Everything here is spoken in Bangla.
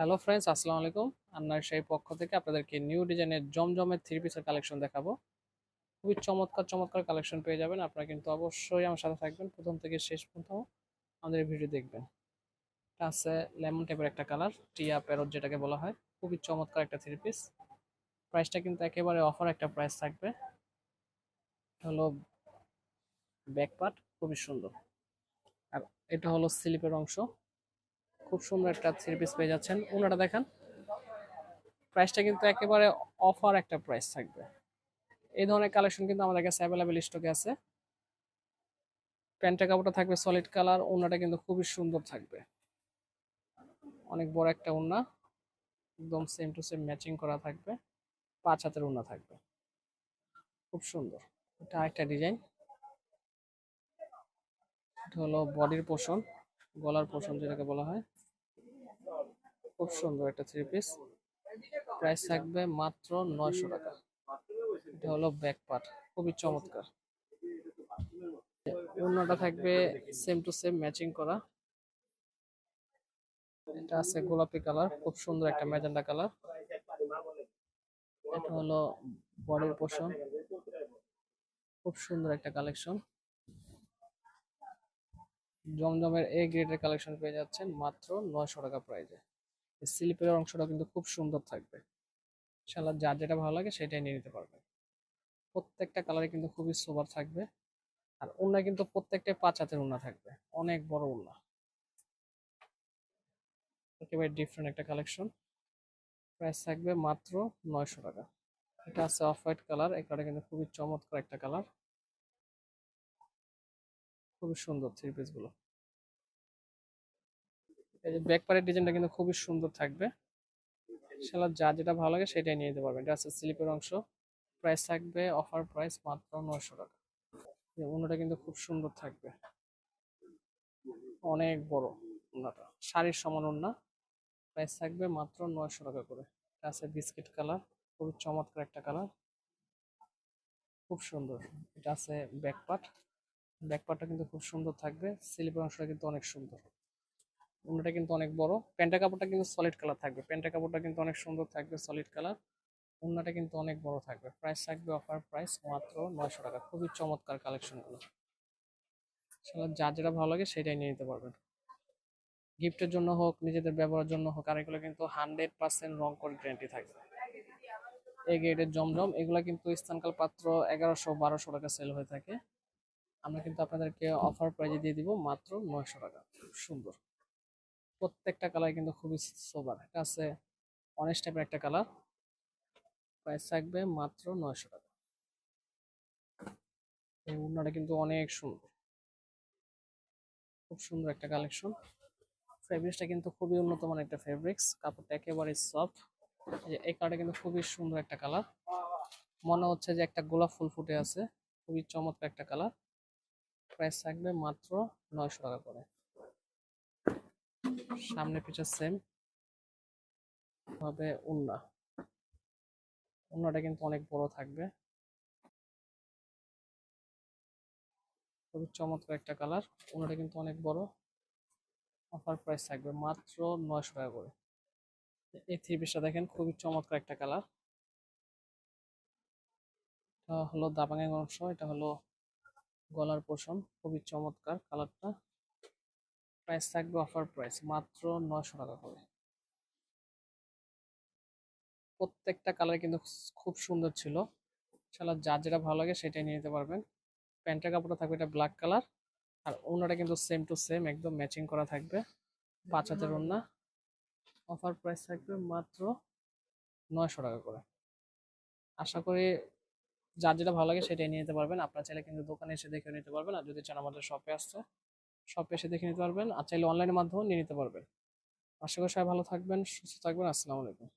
হ্যালো ফ্রেন্ডস আসসালামু আলাইকুম। আন্নার সেই পক্ষ থেকে আপনাদেরকে নিউ ডিজাইনের জমজমের থ্রি পিসের কালেকশন দেখাবো। খুবই চমৎকার চমৎকার কালেকশন পেয়ে যাবেন। আপনারা কিন্তু অবশ্যই আমার সাথে থাকবেন। প্রথম থেকে শেষ পর্যন্ত আমাদের ভিডিও দেখবেন। এটা আছে লেমন টাইপের একটা কালার টিয়া প্যারট যেটাকে বলা হয়। খুবই চমৎকার একটা থ্রি পিস প্রাইসটা কিন্তু একেবারে অফার একটা প্রাইস থাকবে। হলো ব্যাক পার্ট খুবই সুন্দর। আর এটা হলো স্লিপের অংশ। খুব সুন্দর একটা থ্রি পিস পেয়ে যাচ্ছেন। ওনাটা দেখেন প্রাইসটা কিন্তু একেবারে অফার একটা প্রাইস থাকবে। এই ধরনের কালেকশন কিন্তু আমাদের কাছে অ্যাভেলেবেল স্টকে আছে। প্যান্টের কাপড়টা থাকবে সলিড কালার ওনাটা কিন্তু খুবই সুন্দর থাকবে। অনেক বড় একটা ওনা একদম সেম টু সেম ম্যাচিং করা থাকবে। পাঁচ হাতের ওনা থাকবে। খুব সুন্দর। এটা একটা ডিজাইন এটা হলো বডির পোষণ গলার পোষণ যেটাকে বলা হয়। খুব সুন্দর একটা থ্রি পিস প্রাইস থাকবে মাত্র নয়শো টাকা। এটা হলো ব্যাক পার্ট খুবই চমৎকার। অন্যটা থাকবে সেম টু সেম ম্যাচিং করা। এটা আছে গোলাপি কালার, খুব সুন্দর একটা ম্যাজেন্ডা কালার। এটা হলো বডির পোষণ। খুব সুন্দর একটা কালেকশন জমজমের এ গ্রেডের কালেকশন পেয়ে যাচ্ছেন মাত্র নয়শো টাকা প্রাইজে স্লিপের অংশটা কিন্তু খুব সুন্দর থাকবে। ইনশাল্লাহ যার যেটা ভালো লাগে সেটাই নিয়ে নিতে পারবে। প্রত্যেকটা কালারে কিন্তু খুবই সোবার থাকবে। আর ওনা কিন্তু প্রত্যেকটা পাঁচ হাতের ওনা থাকবে। অনেক বড় ওনা একেবারে ডিফারেন্ট একটা কালেকশন প্রাইস থাকবে মাত্র নয়শো টাকা। এটা আছে অফ হোয়াইট কালার এই কালারটা কিন্তু খুবই চমৎকার একটা কালার খুবই সুন্দর থ্রি পিসগুলো। এই যে ব্যাক পারের ডিজাইনটা কিন্তু খুবই সুন্দর থাকবে। সেটা যা যেটা ভালো লাগে সেটাই নিয়ে যেতে পারবেন। এটা আছে স্লিপের অংশ। প্রাইস থাকবে অফার প্রাইস মাত্র নয়শো টাকা। উন্নটা কিন্তু খুব সুন্দর থাকবে। অনেক বড় উন্নাটা শাড়ির সমান উন্না প্রাইস থাকবে মাত্র নয়শো টাকা করে। এটা আছে বিস্কিট কালার খুবই চমৎকার একটা কালার খুব সুন্দর। এটা আছে ব্যাক পার্টটা কিন্তু খুব সুন্দর থাকবে। স্লিপের অংশটা কিন্তু অনেক সুন্দর। উন্নটা কিন্তু অনেক বড়। প্যান্টের কাপড়টা কিন্তু সলিড কালার থাকবে। প্যান্টের কাপড়টা কিন্তু অনেক সুন্দর থাকবে সলিড কালার উন্নাটা কিন্তু অনেক বড় থাকবে। প্রাইস থাকবে অফার প্রাইস মাত্র নয়শো টাকা। খুবই চমৎকার কালেকশনগুলো যার যেটা ভালো লাগে সেটাই নিয়ে নিতে পারবেন। গিফটের জন্য হোক, নিজেদের ব্যবহারের জন্য হোক, আর এগুলো কিন্তু হান্ড্রেড পার্সেন্ট রং করে গ্যারান্টি থাকবে। এই গেটের জমজম, এগুলো কিন্তু স্থানকাল পাত্র এগারোশো, বারোশো টাকা সেল হয়ে থাকে। আমরা কিন্তু আপনাদেরকে অফার প্রাইজে দিয়ে দিব মাত্র নয়শো টাকা। সুন্দর। প্রত্যেকটা কালার কিন্তু খুবই সোবার। এটা আছে অনেস টাইপের একটা কালার। প্রাইস থাকবে মাত্র নয়শো টাকা। এই উন্নাটা কিন্তু অনেক সুন্দর। খুব সুন্দর একটা কালেকশন ফেব্রিক্সটা কিন্তু খুবই উন্নত মানের একটা ফেব্রিক্স কাপড়টা একেবারে সফট এই কালারটা কিন্তু খুবই সুন্দর একটা কালার মনে হচ্ছে যে একটা গোলাপ ফুল ফুটে আছে। খুবই চমৎকার একটা কালার প্রাইস থাকবে মাত্র নয়শো টাকা করে। সামনে পিছনে সেম হবে উন্না। উন্নাটা কিন্তু অনেক বড় থাকবে। খুবই চমৎকার একটা কালার উন্নাটা কিন্তু অনেক বড়। অফার প্রাইস থাকবে মাত্র নয়শো টাকা করে। এই থ্রি পিসটা দেখেন, খুবই চমৎকার একটা কালার এটা হলো দাবাঙের অংশ এটা হলো গলার পোষণ খুবই চমৎকার কালারটা প্রাইস থাকবে অফার প্রাইস মাত্র নয়শো টাকা করে। প্রত্যেকটা কালার কিন্তু খুব সুন্দর ছিল। ইনশাল্লাহ যার যেটা ভালো লাগে সেটাই নিয়ে নিতে পারবেন। প্যান্টের কাপড়টা থাকবে এটা ব্ল্যাক কালার আর ওনাটা কিন্তু সেম টু সেম একদম ম্যাচিং করা থাকবে পাঁচ হাতের ওনা অফার প্রাইস থাকবে মাত্র নয়শো টাকা করে। আশা করি যার যেটা ভালো লাগে সেটাই নিয়ে নিতে পারবেন। আপনার চাইলে কিন্তু দোকানে এসে দেখে নিতে পারবেন, আর যদি চান আমাদের শপে আসতে। শপে এসে দেখে নিতে পারবেন। আর চাইলে অনলাইনের মাধ্যমেও নিয়ে নিতে পারবেন। আশা করি সবাই ভালো থাকবেন, সুস্থ থাকবেন। আসসালামু আলাইকুম।